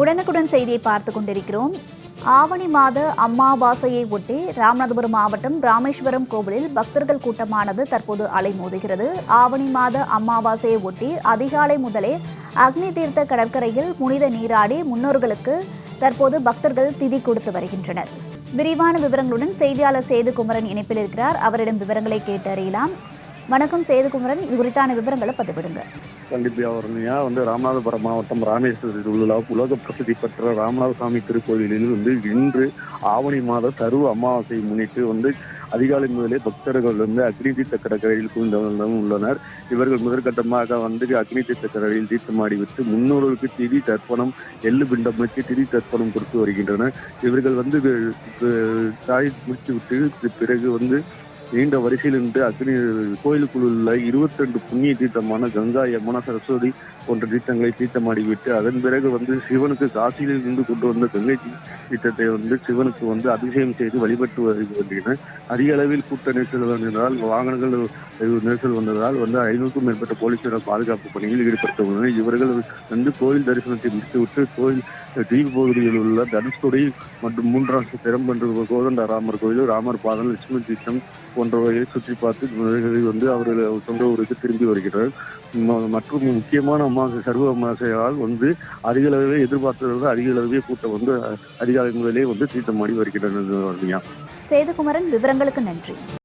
உடனுக்குடன் செய்தியை பார்த்து கொண்டிருக்கிறோம். ஆவணி மாத அம்மாவாசையை ஒட்டி ராமநாதபுரம் மாவட்டம் ராமேஸ்வரம் கோவிலில் பக்தர்கள் கூட்டமானது தற்போது அலைமோதுகிறது ஆவணி மாத அம்மாவாசையை ஒட்டி அதிகாலை முதலே அக்னி தீர்த்த கடற்கரையில் புனித நீராடி முன்னோர்களுக்கு தற்போது பக்தர்கள் திதி கொடுத்து வருகின்றனர். விரிவான விவரங்களுடன் செய்தியாளர் சேது குமரன் இணைப்பில் இருக்கிறார். அவரிடம் விவரங்களை கேட்டறியலாம் வணக்கம் சேதுகுமரன். இது குறித்தான விவரங்களை பதிவிடுங்க. கண்டிப்பாக வரணுங்க வந்து ராமநாதபுரம் மாவட்டம் ராமேஸ்வரத்தில் உள்ள உலக பிரசித்தி பெற்ற ராமநாத சுவாமி திருக்கோயிலில் வந்து இன்று ஆவணி மாத தருவ அமாவாசையை முன்னிட்டு வந்து அதிகாலை முதலே பக்தர்கள் வந்து அக்னி தீர்த்த கடற்கரையில் குவிந்தவர்களும் உள்ளனர். இவர்கள் முதற்கட்டமாக வந்து அக்னி தீர்த்த கடற்கரையில் தீர்த்தமாடி விட்டு முன்னோர்களுக்கு திதி தர்ப்பணம் எள்ளு பிண்டம் வச்சு திதி தர்ப்பணம் கொடுத்து வருகின்றனர். இவர்கள் வந்து தாய் முடித்து விட்டு பிறகு வந்து நீண்ட வரிசையில் நின்று அக்னி கோயிலுக்குள் உள்ள இருபத்தி ரெண்டு புண்ணிய தீர்த்தமான கங்கா யமுனா சரஸ்வதி போன்ற தீர்த்தங்களை தீர்த்தமாடிவிட்டு அதன் பிறகு வந்து சிவனுக்கு காசியில் இருந்து கொண்டு வந்த கங்கை தீர்த்தத்தை வந்து சிவனுக்கு வந்து அபிஷேகம் செய்து வழிபட்டு வருகின்றன. அதிக அளவில் கூட்ட நெரிசல் வந்ததால் வாகனங்கள் நெரிசல் வந்ததால் வந்து ஐநூறுக்கும் மேற்பட்ட போலீசார் பாதுகாப்பு பணியில் ஈடுபட்டுள்ளனர் இவர்கள் வந்து கோயில் தரிசனத்தை முடித்துவிட்டு கோயில் தீவு பகுதியில் உள்ள தனுஷ்கொடி மற்றும் மூன்றாம் திறம்பன்று கோதண்ட ராமர் கோயில் ராமர் பாதம் லட்சுமி தீர்த்தம் போன்றவைகளை சுற்றி பார்த்து வந்து அவர்கள் சொந்த ஊருக்கு திரும்பி வருகிறார். மற்றும் முக்கியமான அமாவாசை சர்வ அமாவாசையால் வந்து அதிக அளவிலே எதிர்பார்த்ததை அதிக அளவிலே கூட்டம் வந்து அதிகாலை முதலே வந்து தீர்த்தமாடி வருகின்றனர் சேதுகுமரன் விவரங்களுக்கு நன்றி.